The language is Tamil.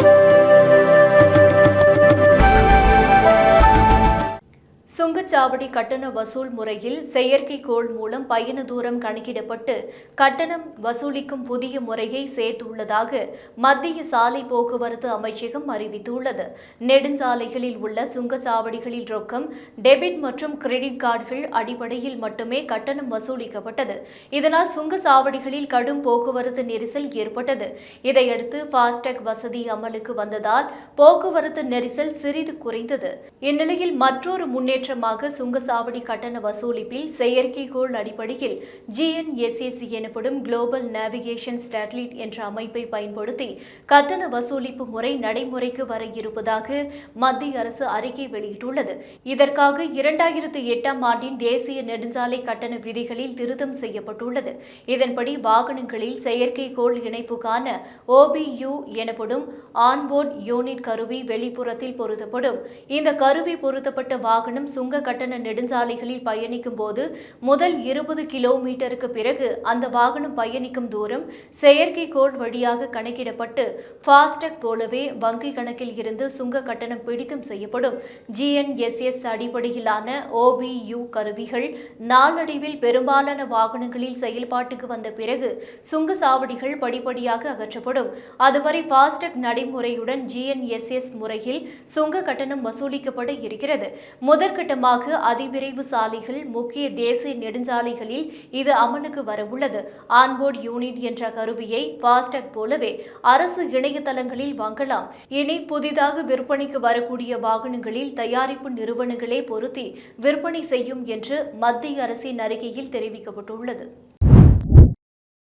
Thank you. சுங்கச்சாவடி கட்டண வசூல் முறையில் செயற்கைக்கோள் மூலம் பயண தூரம் கணக்கிடப்பட்டு கட்டணம் வசூலிக்கும் புதிய முறையை சேர்த்துள்ளதாக மத்திய சாலை போக்குவரத்து அமைச்சகம் அறிவித்துள்ளது. நெடுஞ்சாலைகளில் உள்ள சுங்கச்சாவடிகளில் ரொக்கம் டெபிட் மற்றும் கிரெடிட் கார்டுகள் அடிப்படையில் மட்டுமே கட்டணம் வசூலிக்கப்பட்டது. இதனால் சுங்கச்சாவடிகளில் கடும் போக்குவரத்து நெரிசல் ஏற்பட்டது. இதையடுத்து ஃபாஸ்டேக் வசதி அமலுக்கு வந்ததால் போக்குவரத்து நெரிசல் சிறிது குறைந்தது. இந்நிலையில் மற்றொரு முன்னேற்றம் காரணமாக சுங்கச்சாவடி கட்டண வசூலிப்பில் செயற்கைக்கோள் அடிப்படையில் ஜிஎன்எஸ்எஸ்சி எனப்படும் குளோபல் நேவிகேஷன் ஸ்டாட்லிட் என்ற அமைப்பை பயன்படுத்தி கட்டண வசூலிப்பு முறை நடைமுறைக்கு வர இருப்பதாக மத்திய அரசு அறிக்கை வெளியிட்டுள்ளது. இதற்காக இரண்டாயிரத்து எட்டாம் ஆண்டின் தேசிய நெடுஞ்சாலை கட்டண விதிகளில் திருத்தம் செய்யப்பட்டுள்ளது. இதன்படி வாகனங்களில் செயற்கைக்கோள் இணைப்புக்கான ஓபியு எனப்படும் ஆன்போர்ட் யூனிட் கருவி வெளிப்புறத்தில் பொருத்தப்படும். இந்த கருவி பொருத்தப்பட்ட வாகனம் சுங்க கட்டண நெடுஞ்சாலைகளில் பயணிக்கும் போது முதல் இருபது கிலோமீட்டருக்கு பிறகு அந்த வாகனம் பயணிக்கும் தூரம் செயற்கைக்கோள் வழியாக கணக்கிடப்பட்டு ஃபாஸ்டேக் போலவே வங்கி கணக்கில் இருந்து சுங்க கட்டணம் பிடித்தம் செய்யப்படும். ஜிஎன்எஸ்எஸ் அடிப்படையிலான ஓபியு கருவிகள் நாளடைவில் பெரும்பாலான வாகனங்களில் செயல்பாட்டுக்கு வந்த பிறகு சுங்க சாவடிகள் படிப்படியாக அகற்றப்படும். அதுவரை ஃபாஸ்டேக் நடைமுறையுடன் ஜிஎன்எஸ்எஸ் முறையில் சுங்க கட்டணம் வசூலிக்கப்பட இருக்கிறது. முதற்கட்டமாக அதிவிரைவு சாலைகள் முக்கிய தேசிய நெடுஞ்சாலைகளில் இது அமலுக்கு வரவுள்ளது. ஆன்போர்டு யூனிட் என்ற கருவியை ஃபாஸ்டேக் போலவே அரசு இணையதளங்களில் வாங்கலாம். இனி புதிதாக விற்பனைக்கு வரக்கூடிய வாகனங்களில் தயாரிப்பு நிறுவனங்களே பொருத்தி விற்பனை செய்யும் என்று மத்திய அரசின் அறிக்கையில் தெரிவிக்கப்பட்டுள்ளது.